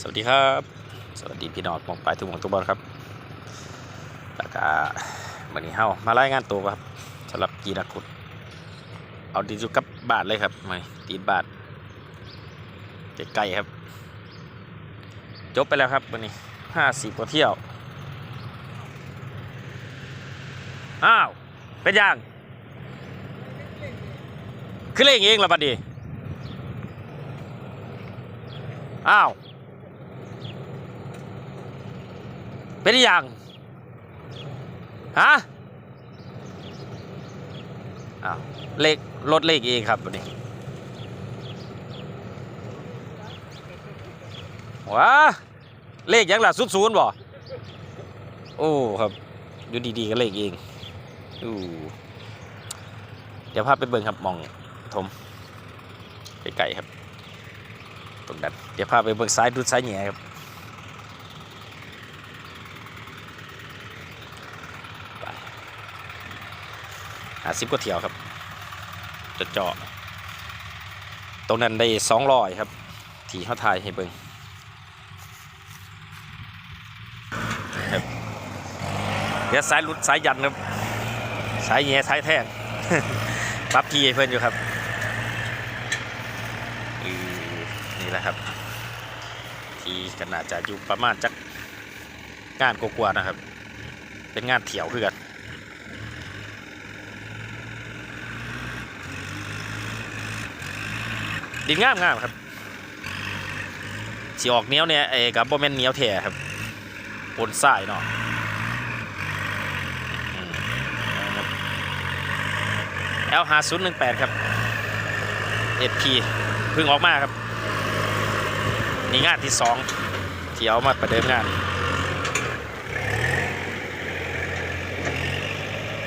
สวัสดีครับ สวัสดีพี่น้องมองไปทุกหมองทุกบอลครับแล้วก็วันนี้เฮามารายงานตัวครับสำหรับกีนักขุด เอาดีจุกับบาทเลยครับไม่ตีบาทใกล้ๆครับ จบไปแล้วครับวันนี้ห้าสิบกว่าเที่ยวอ้าวเป็นยังคือเล่งเองเหรอบัดดีอ้าว เป็นอยังฮะอ้าวเลขรถเลขเองครับวันนี้ว้าเลขยังล่ะสุดศูนย์บ่โอ้ครับอยู่ดีๆก็เลขเองอู้เดี๋ยวพาไปเบิ่งครับมองทมไกลๆครับตรงนั้นเดี๋ยวพาไปเบิ่งซ้ายดูซ้ายแหง่ครับาสิบกว่าเที่ยวครับจะเจาะตรงนั้นได้สองร้อยครับ ที่เขาถ่ายให้เบิ่งครับเดี๋ยวสายหลุดสายยันครับ สายแง่สายแท่งปรั๊บทีเพื่อนอยู่ครับอือนี่แหละครับ ที่ขนาดจะอยู่ประมาณจักงานกว่าๆนะครับ เป็นงานเถี่ยวคือกัน ดินงามงามครับสีออกเนี้ยวเนี่ยไอ้กับโบแมนเนี้ยวแท้ครับปนทรายเนาะเอลหาศูนย์หนึ่งแปดครับเอพีเพิ่งออกมาครับ นี่งานที่สองที่เอามาประเดิมงาน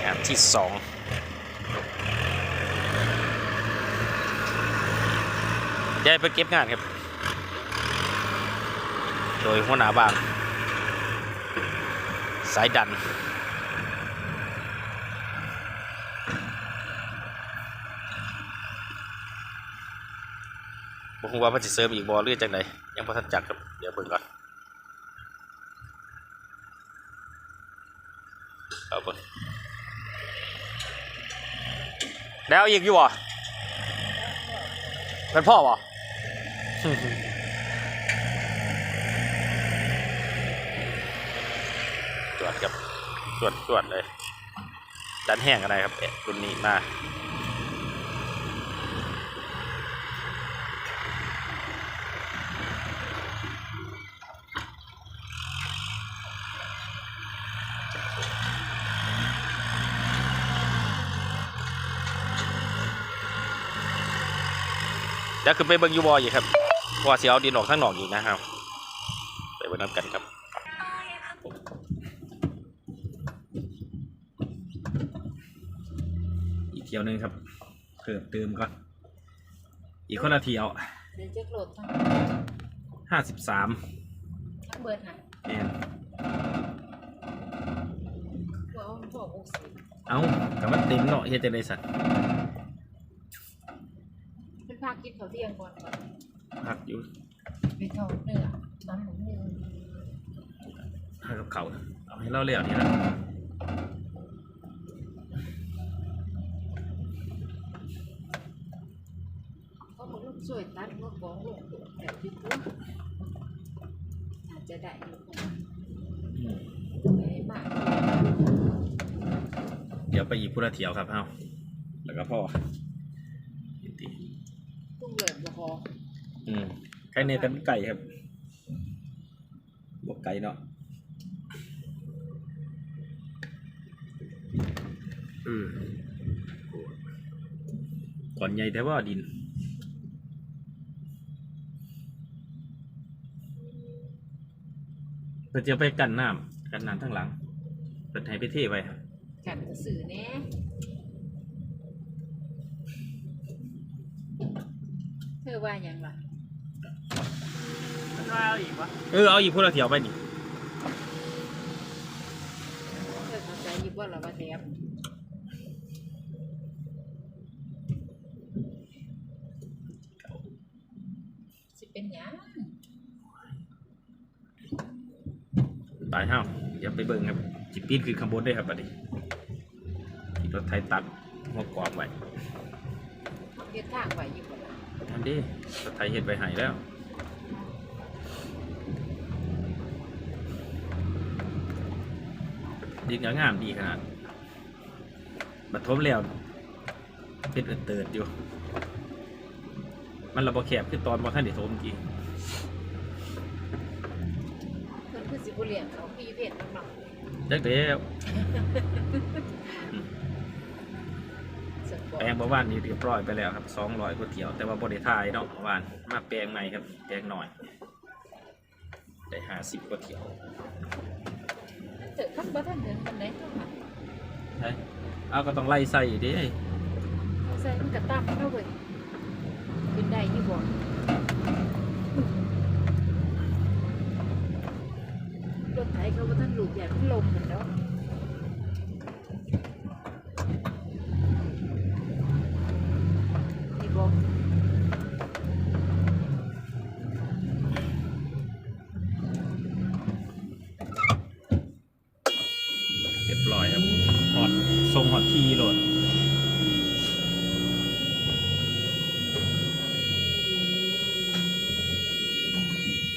งานที่สอง ได้ไปเก็บงานครับ โดยหัวหน้าบาง สายดันผมคงว่ามันจะเสริมอีกบอลหรือจังไดยังพอทันจักครับ เดี๋ยวเบิ่งก่อนเอาเบิ่งแล้วอีกอยู่บ่เป็นพ่อบ่ ตรวจครับตรวจตรวจเลย ดันแห้งอะไรครับรุ่นนี้มาเดี๋ยวขึ้นไปเบิ่งยูบอยอีกครับ พราะว่าสิเอาดินออกข้างนอกอีกนะครับ ไปเบิ่งน้ำกันครับอีกเที่ยวหนึงครับเพิ่มเติมก่อนอีกคนละเที่ยวเดี๋ยวจะโหลดทั้งห้าสิบสามทั้งเบิร์ดค่ะแอนหัวมันบอกอกสิเอ้ากับมันเต็มเนาะเฮ็ดจังไดสัตว์เป็นภาคกินเขาวเที่ยงก่อน ก่อนพักอยู่ไปทอดเนื้อน้ำหมูเนื้อพักกับเขาวเอาให้เราเลี้ยวนี่ละเขาบอกลูกสวยตัดลูกบ้องลูกดุแต่ที่ตัวอาจจะได้อยู่ของอืมไม่ได้มากเดี๋ยวไปอีกพุละเที่ยวครับเฮาแล้วก็พ่อยินดีตุ้งเบิร์ดบ่พอ อืมไก่เนแต่ไก่ครับบวกไก่เนาะเออก่อนใหญ่แต่ว่าดินเพื่อจะไปกันน้ำกันน้ำทั้งหลังเปิดให้ไปเทไว้กันกระสือแน่เธอว่าหยัง ล่ะเออเอาอีกพวกเราเถียวไปนี่เธอเข้าใจอยู่บ่ล่ะว่าแถมสิเป็นหยังไปเฮ้าอย่าไปเบิ่งครับจิปีนคือข้างบนได้ครับบัดนี้ที่รถไทยตัดหัวกรอบไว้เฮ็ดทางไว้อยู่บ่ล่ะอันนี้รถไทยเห็ดไปใหายแล้ว ดินก็งามดีขนาดบัดทบแล้วเป็นเอิดเติดอยู่ มันระบบแคบคือตอนว่าท่านได้ทมจริงเพิ่นคือสิบ่เลี้ยงเขาพี่เพชรน้องจักเดียวๆสปอแปลงร์ตเมื่อวานนี้เรียบร้อยไปแล้วครับสองร้อยก๋วยเตี๋ยวแต่ว่าบริทายเนาะเมื่อวานมาแปลงใหม่ครับแปลงหน่อยได้ห้าสิบก๋วยเตี๋ยว เจอคันบ่ทันเดินปานใดเท่านั้นใช่เอาก็ต้องไล่ใส่ดิเอาใส่มันก็ตามเข้าเว้ยขึ้นได้อยู่บ่รถไถเขาบ่ทันลูกอยากมันลมกันเนาะ ดทีโหลด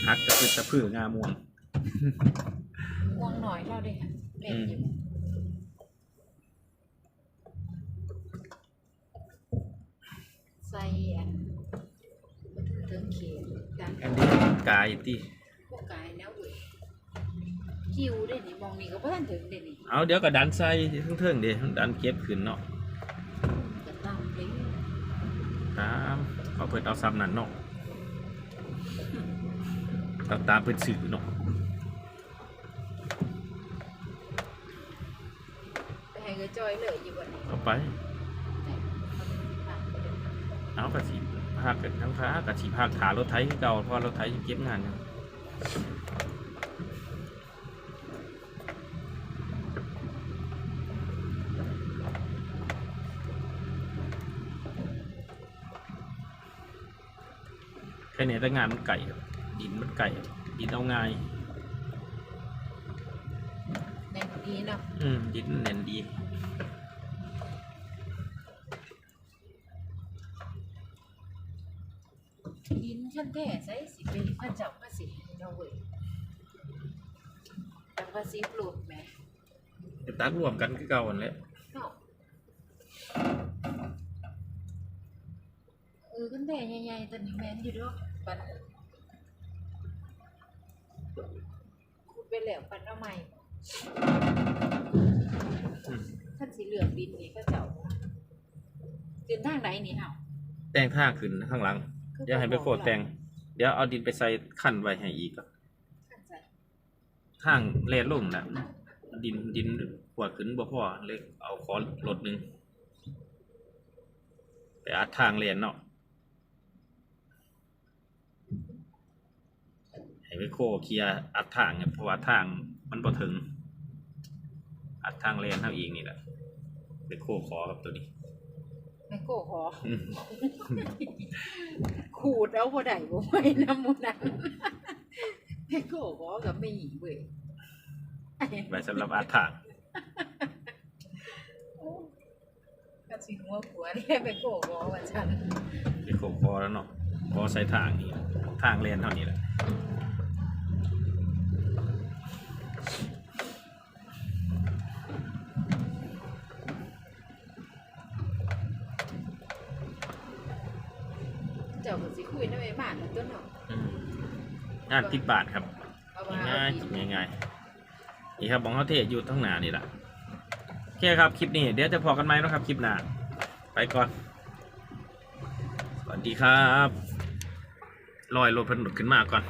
ฮักกระพือตะพืองาม่วงง่วงหน่อยเราเด้ค่ะเล่นอยู่ใส่อันถึงเขียนดันอันนี้กายตี พวกกายแล้วเว้ย คิวได้นี่มองนี่ก็บ่ทันถึงได้นี่เอาเดี๋ยวก็ดันใส่เทิงๆเดี๋ยวดันเก็บขึ้นเนาะก็ตามเลยตามเอาเพิ่นเอาซ้ำนั่นเนาะเอาตามเพิ่นสื่อเนาะไปให้ก็จอยเลยอยู่บัดนี้เอาไป เอากระสีภาคกันทั้งค้ากระสีภาคขารถไถคือเก่าเพอรถไถยังเก็บงานอยู่ แค่นี้แต่งานมันไก่ครับดินมันไก่ดินเอาง่ายในนี้เนาะอืมดินแน่นดีดินขั้นแท้ใส่สิเป็นพระเจ้าพระสิเนาะเว้ยจังว่าสิปลูกแหมจะตัดรวมกันคือเก่าอันแหละเนาะ เออขั้นแท้ใหญ่ๆตัวนี้แม่นอยู่เด้อปันขุดไปแล้วปันเอาใหม่อืมท่านสีเหลืองดินนี่ก็เจ้าขึ้นทางไหนนี่เฮาแต่งท่าขึ้นข้างหลัง เดี๋ยวให้ไปโคตรแต่ง เดี๋ยวเอาดินไปใส่ขั้นไว้ให้อีกอะขั้นใจทางเลนลุ่มนะดินดินขวดขึ้นบ่พอเลยเอาขอรถหนึ่งไปอัดทางเลนเนาะให้ ไปโคเคลียร์อัดทางเนี่ยเพราะว่าทางมันบ่ถึง อัดทางเลนเท่าอีกนี่แหละไปโคขอกับตัวนี้แม่โก้ขออืมขูดเอาบ่ได้บ่ไหวน้ำหมูนั้นแม่โก้ขอกับไม่หยีเว้ยไว้สำหรับอัดทางก็สิหัวผัวเนี่ยแม่โก้ขอว่าฉันไปโคขอแล้วเนาะขอใส่ทางนี่ทางเลนเท่านี้แหละ เจ้าก็สิคุยนำไอ้บ้านนั่นตัวเนาะ อืมงานติดบาทครับง่าว่าง่ายง่ายๆนี่ครับบองเขาเทศอยู่ทั้งหนานี่แหละโอเคครับคลิปนี้เดี๋ยวจะพอกันไหมนะครับคลิปหน้าไปก่อน สวัสดีครับลอยรถพันหนุดขึ้นมาก่อน